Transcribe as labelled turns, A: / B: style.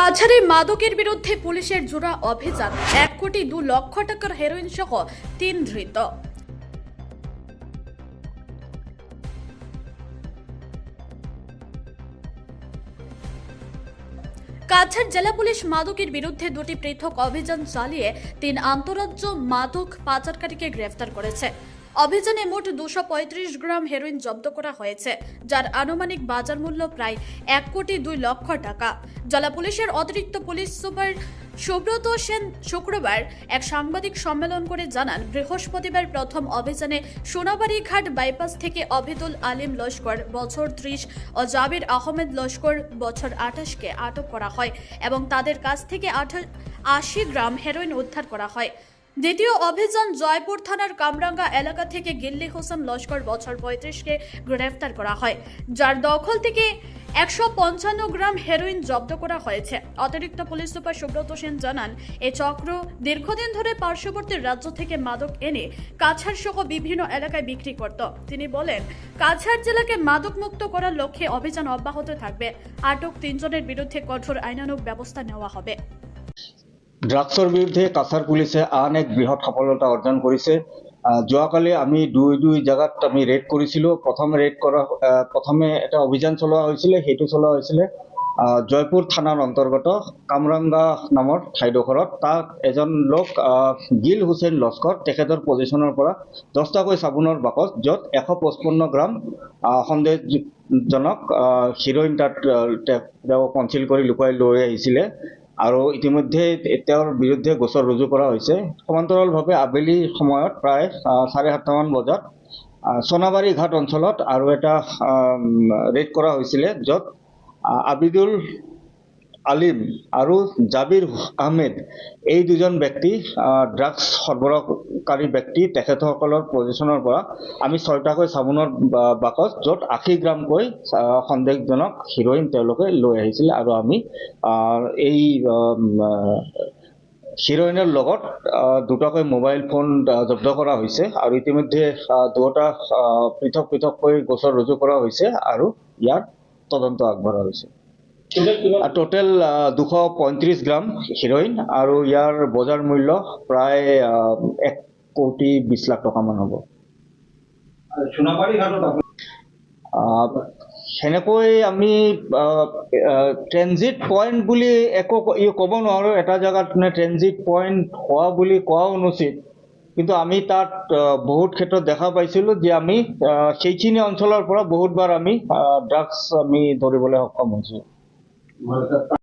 A: কাছাড়ে মাদকের বিরুদ্ধে পুলিশের জোড়া অভিযান। এক কোটি দু লক্ষ টাকার হেরোইন সহ তিন ধৃত। কাছাড় জেলা পুলিশ মাদকের বিরুদ্ধে দুটি পৃথক অভিযান চালিয়ে তিন আন্তরাজ্য মাদক পাচারকারীকে গ্রেফতার করেছে। অভিযানে মোট দুশো গ্রাম হেরোইন জব্দ করা হয়েছে, যার আনুমানিক বাজার মূল্য প্রায় এক কোটি দুই লক্ষ টাকা। জেলা পুলিশের অতিরিক্ত পুলিশ সুপার সুব্রত সেন শুক্রবার এক সাংবাদিক সম্মেলন করে জানান, বৃহস্পতিবার প্রথম অভিযানে সোনাবাড়ি ঘাট বাইপাস থেকে অভিদুল আলিম লস্কর, বছর ত্রিশ, ও জাবির আহমেদ লস্কর, বছর আঠাশকে আটক করা হয় এবং তাদের কাছ থেকে আশি গ্রাম হেরোইন উদ্ধার করা হয়। দ্বিতীয় অভিযান জয়পুর থানার কামরাঙ্গা এলাকা থেকে গিল্লি হোসেন লস্কর বছর পঁয়ত্রিশকে গ্রেফতার করা হয়, যার দখল থেকে একশো পঞ্চান্ন গ্রাম হেরোইন জব্দ করা হয়েছে। অতিরিক্ত পুলিশ সুপার সুব্রত সেন জানান, এ চক্র দীর্ঘদিন ধরে পার্শ্ববর্তী রাজ্য থেকে মাদক এনে কাছাড় সহ বিভিন্ন এলাকায় বিক্রি করত। তিনি বলেন, কাছাড় জেলাকে মাদক মুক্ত করার লক্ষ্যে অভিযান অব্যাহত থাকবে। আটক তিনজনের বিরুদ্ধে কঠোর আইনানুগ ব্যবস্থা নেওয়া হবে।
B: ড্ৰাগছৰ বিৰুদ্ধে কাছাৰ পুলিচে আন এক বৃহৎ সফলতা অৰ্জন কৰিছে। যোৱাকালি আমি দুই দুই জেগাত আমি ৰেড কৰিছিলোঁ। প্ৰথম ৰেড কৰা প্ৰথমে এটা অভিযান চলোৱা হৈছিলে সেইটো চলোৱা হৈছিলে জয়পুৰ থানাৰ অন্তৰ্গত কামৰাংগা নামৰ ঠাইডোখৰত। তাত এজন লোক গিল হুছেইন লস্কৰ তেখেতৰ পজিশ্যনৰ পৰা দহটাকৈ চাবোনৰ বাকচ য'ত এশ পঁচপন্ন গ্ৰাম সন্দেহজনক হিৰ'ইন তাত তেওঁ কনচিল কৰি লুকুৱাই লৈ আহিছিলে। আৰু ইতিমধ্যে তেওঁৰ বিৰুদ্ধে গোচৰ ৰুজু কৰা হৈছে। সমান্তৰালভাৱে আবেলি সময়ত প্ৰায় চাৰে সাতটামান বজাত আহ, সোনাবাৰী ঘাট অঞ্চলত আৰু এটা ৰেড কৰা হৈছিলে য'ত আবিদুল আলিম আৰু জাবিৰ আহমেদ এই দুজন ব্যক্তি ড্ৰাগছ সৰবৰাহকাৰী ব্যক্তি তেখেতসকলৰ পজিশ্যনৰ পৰা আমি ছয়টাকৈ চাবোনৰ বাকচ য'ত আশী গ্ৰামকৈ সন্দেহজনক হিৰ'ইন তেওঁলোকে লৈ আহিছিলে আৰু আমি এই হিৰ'ইনৰ লগত দুটাকৈ মোবাইল ফোন জব্দ কৰা হৈছে আৰু ইতিমধ্যে দুয়োটা পৃথক পৃথককৈ গোচৰ ৰুজু কৰা হৈছে আৰু ইয়াৰ তদন্ত আগবঢ়া হৈছে। টোটেল দুশ পঁয়ত্ৰিছ গ্ৰাম হিৰ'ইন আৰু ইয়াৰ বজাৰ মূল্য প্ৰায় এক কোটি বিছ লাখ টকামান হ'ব। সেনেকৈ আমি ট্ৰেনজিট পইণ্ট বুলি একো ই ক'ব নোৱাৰোঁ। এটা জেগাত মানে ট্ৰেনজিট পইণ্ট হোৱা বুলি কোৱা অনুচিত। কিন্তু আমি তাত বহুত ক্ষেত্ৰত দেখা পাইছিলোঁ যে আমি সেইখিনি অঞ্চলৰ পৰা বহুতবাৰ আমি ড্ৰাগছ আমি ধৰিবলৈ সক্ষম হৈছোঁ। What is that?